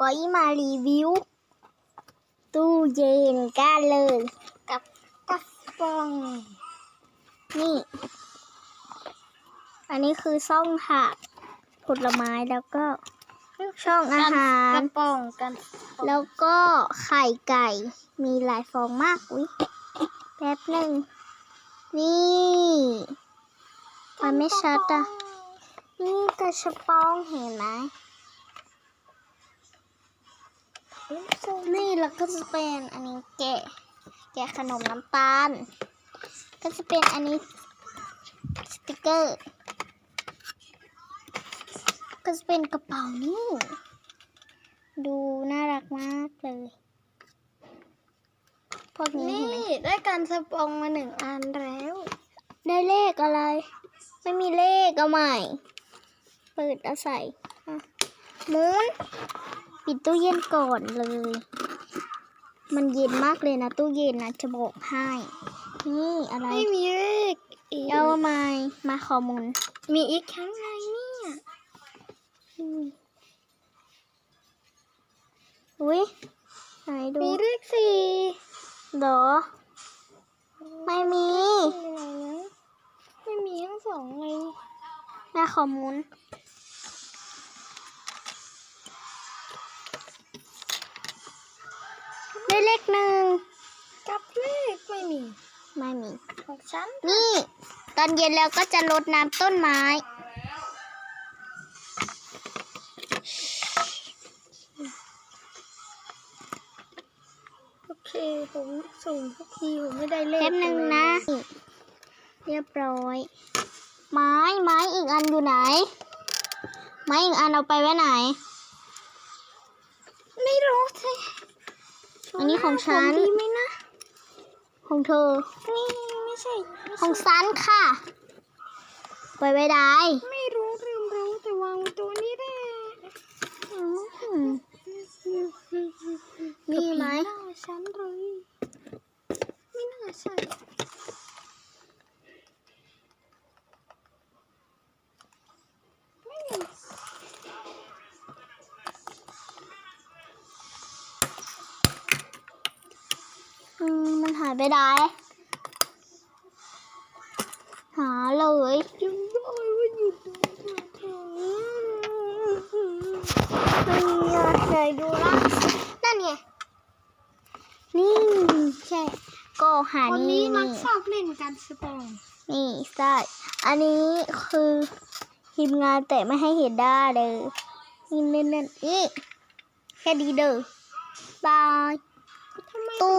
ก้อยมารีวิว ตู้เย็นกันเลย กับกระป๋อง นี่ อันนี้คือซ่องถาดผลไม้แล้วก็ช่องอาหารกระป๋องกัน แล้วก็ไข่ไก่มีหลายฟองมากอุ๊ยแป๊บหนึ่งนี่มันไม่ชัดอะนี่กระชับปองเห็นไหม นี่แล้วก็จะเป็นอันนี้แกะ แกะขนมน้ำตาล ก็จะเป็นอันนี้สติกเกอร์ ก็จะเป็นกระเป๋านี่ ดูน่ารักมากเลยพวกนี้นี่เห็นไหมได้การสปองมาหนึ่งอันแล้ว ได้เลขอะไร ไม่มีเลขเอาใหม่ เปิดเอาใส่อะหมุน ปิดตู้เย็นก่อนเลย มันเย็นมากเลยนะตู้เย็นนะจะบอกให้ นี่อะไรไม่มีเลขอีกเอาใหม่มาขอหมุนมีอีกครั้งไงเนี่ยอืมอุ้ยไหนดูมีเลขสี่เหรอ ไม่มีมีอะไรนะไม่มีทั้งสองเลยแม่ขอหมุ นได้เลขหนึ่งกับเลขไม่มี ไม่มี ของฉันนี่ ตอนเย็นแล้วก็จะรดน้ำต้นไม้ โอเค ผมส่งทุกทีผมไม่ได้เลขแป๊บหนึ่งนะ เรียบร้อย ไม้ไม้อีกอันอยู่ไหน ไม้อีกอันเอาไปไว้ไหน ไม่รู้สิ อันนี้ของฉันผมดีไหมนะ ของเธอ นี่ไม่ใช่ไม่ของใช่ซันค่ะ ไปไว้ได้ ไม่รู้ลืมรู้แต่วางไว้ตัวนี้แหละอืมมีไหมกับผีน้าฉันเลยไม่น่าใช่ายไปได้ หาเลยยังได้ว่าอยู่ตรงแถวๆนี้ไม่มีอะไหนดูล่ะนั่นไง นี่ใช่ ก็หาคนนี่นี้มันี่กชอบเล่นการสปองนี่ใช่อันนี้คือทีมงานแต่ไม่ให้เห็นได้เลยนี่เล่นๆอีกแค่ดีเด้อบายทำไมตู้